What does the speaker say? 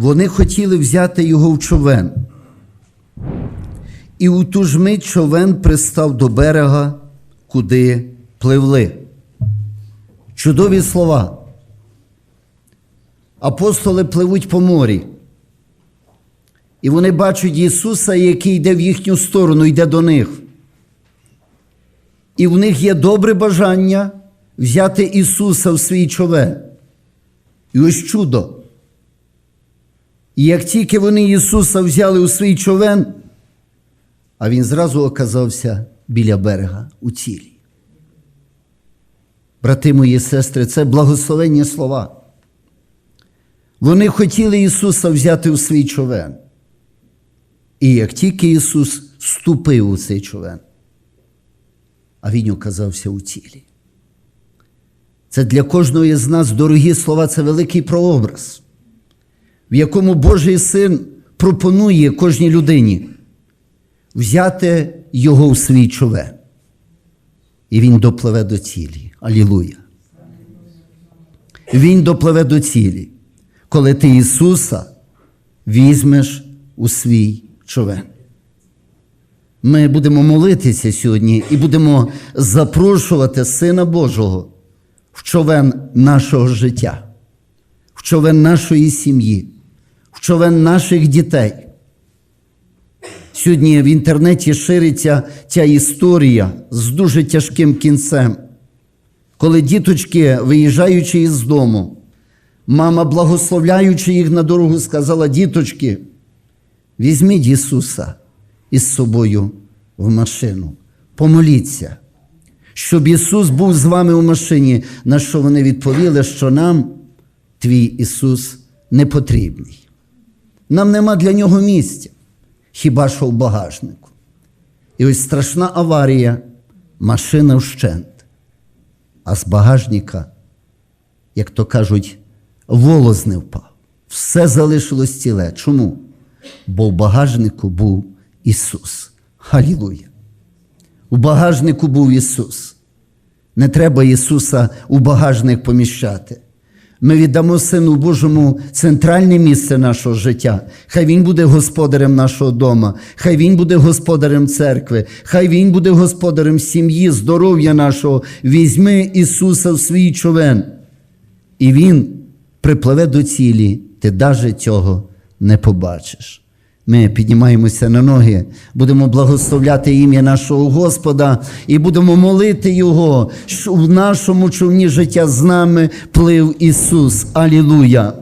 Вони хотіли взяти його в човен. І у ту ж мить човен пристав до берега, куди пливли. Чудові слова. Апостоли пливуть по морі. І вони бачать Ісуса, який йде в їхню сторону, йде до них. І в них є добре бажання взяти Ісуса в свій човен. І ось чудо. І як тільки вони Ісуса взяли у свій човен, а Він зразу оказався біля берега у цілі. Брати мої сестри, це благословенні слова. Вони хотіли Ісуса взяти у свій човен. І як тільки Ісус ступив у цей човен, а Він оказався у цілі. Це для кожного з нас, дорогі слова, це великий прообраз, в якому Божий Син пропонує кожній людині взяти його у свій човен. І він допливе до цілі. Алілуя. Він допливе до цілі, коли ти Ісуса візьмеш у свій човен. Ми будемо молитися сьогодні і будемо запрошувати Сина Божого в човен нашого життя, в човен нашої сім'ї, в човен наших дітей. Сьогодні в інтернеті шириться ця історія з дуже тяжким кінцем, коли діточки, виїжджаючи із дому, мама, благословляючи їх на дорогу, сказала: діточки, візьміть Ісуса із собою в машину, помоліться, щоб Ісус був з вами у машині, на що вони відповіли, що нам твій Ісус не потрібний. Нам нема для нього місця, хіба що в багажнику. І ось страшна аварія, машина вщент, а з багажника, як то кажуть, волос не впав. Все залишилось ціле. Чому? Бо в багажнику був Ісус. Халілуя! У багажнику був Ісус. Не треба Ісуса у багажник поміщати. Ми віддамо Сину Божому центральне місце нашого життя. Хай Він буде господарем нашого дома, хай Він буде господарем церкви, хай Він буде господарем сім'ї, здоров'я нашого. Візьми Ісуса в свій човен. І Він припливе до цілі, ти навіть цього не побачиш. Ми піднімаємося на ноги, будемо благословляти ім'я нашого Господа і будемо молити Його, що в нашому човні життя з нами плив Ісус. Алілуя!